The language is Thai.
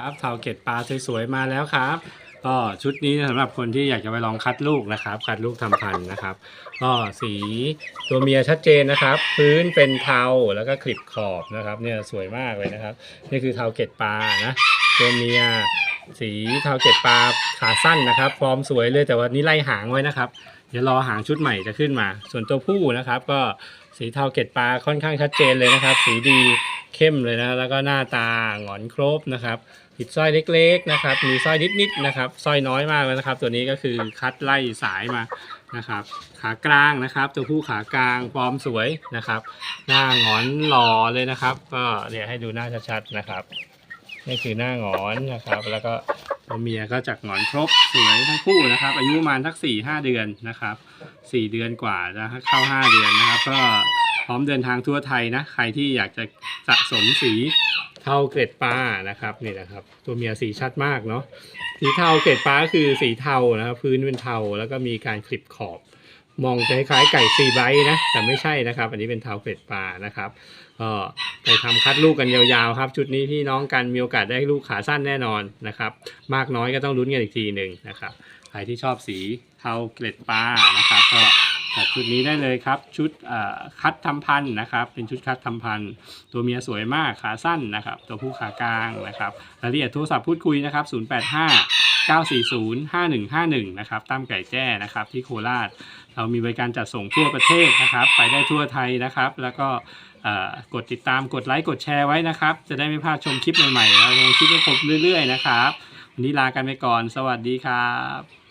ครับเทาเกตปลาสวยๆมาแล้วครับ ก็ชุดนี้สำหรับคนที่อยากจะไปลองคัดลูกนะครับ คัดลูกทำพันธุ์นะครับ ก็สีตัวเมียชัดเจนนะครับ พื้นเป็นเทาแล้วก็คลิปขอบนะครับ เนี่ยสวยมากเลยนะครับ นี่คือเทาเกตปลานะตัวเมียสีเทาเกตปลาขาสั้นนะครับ ฟอร์มสวยเลยแต่วันนี้ไล่หางไว้นะครับ เดี๋ยวรอหางชุดใหม่จะขึ้นมา ส่วนตัวผู้นะครับ ก็สีเทาเกตปลาค่อนข้างชัดเจนเลยนะครับ สีดี เข้มเลยนะแล้วก็หน้าตาหงอนครบนะครับติดสร้อยเล็กๆนะครับ มีสร้อยนิดๆนะครับสร้อยน้อยมากแล้วนะครับ ตัวนี้ก็คือคัดไล่สายมานะครับ ขากลางนะครับ ตัวผู้ขากลางฟอร์มสวยนะครับ หน้าหงอนหล่อเลยนะครับ ก็เนี่ยวให้ดูหน้าชัดๆนะครับนี่คือหน้าหงอนนะครับ แล้วก็ตัวเมียก็จากหงอนครบสวยทั้งคู่นะครับ อายุประมาณสักสี่ห้าเดือนนะครับสี่เดือนกว่าจะเข้าห้าเดือนนะครับ ก็ พร้อมเดินทางทั่วไทยนะ ใครที่อยากจะสะสมสีเทาเกล็ดปลานะครับนี่นะครับ ตัวเมียสีชัดมากเนาะสีเทาเกล็ดปลาคือสีเทานะครับพื้นเป็นเทาแล้วก็มีการคลิปขอบ มองคล้ายๆไก่ซีไบต์นะแต่ไม่ใช่นะครับ อันนี้เป็นเทาเกล็ดปลานะครับก็ไปทำคัดลูกกันยาวๆครับ ชุดนี้พี่น้องกันมีโอกาสได้ลูกขาสั้นแน่นอนนะครับ มากน้อยก็ต้องลุ้นกันอีกทีหนึ่งนะครับใครที่ชอบสีเทาเกล็ดปลานะครับก็ ชุดนี้ได้เลยครับ ชุดคัดทำพันธุ์นะครับ เป็นชุดคัดทำพันธุ์ตัวเมียสวยมากขาสั้นนะครับ ตัวผู้ขากลางนะครับรายละเอียดโทรศัพท์พูดคุยนะครับ 085 940 5151 นะครับตั้มไก่แจ้นะครับที่โคราช เรามีบริการจัดส่งทั่วประเทศนะครับ ไปได้ทั่วไทยนะครับ แล้วก็กดติดตามกดไลค์กดแชร์ไว้นะครับ จะได้ไม่พลาดชมคลิปใหม่ๆเราลงคลิปให้ครบเรื่อยๆนะครับวันนี้ลากันไปก่อน สวัสดีครับ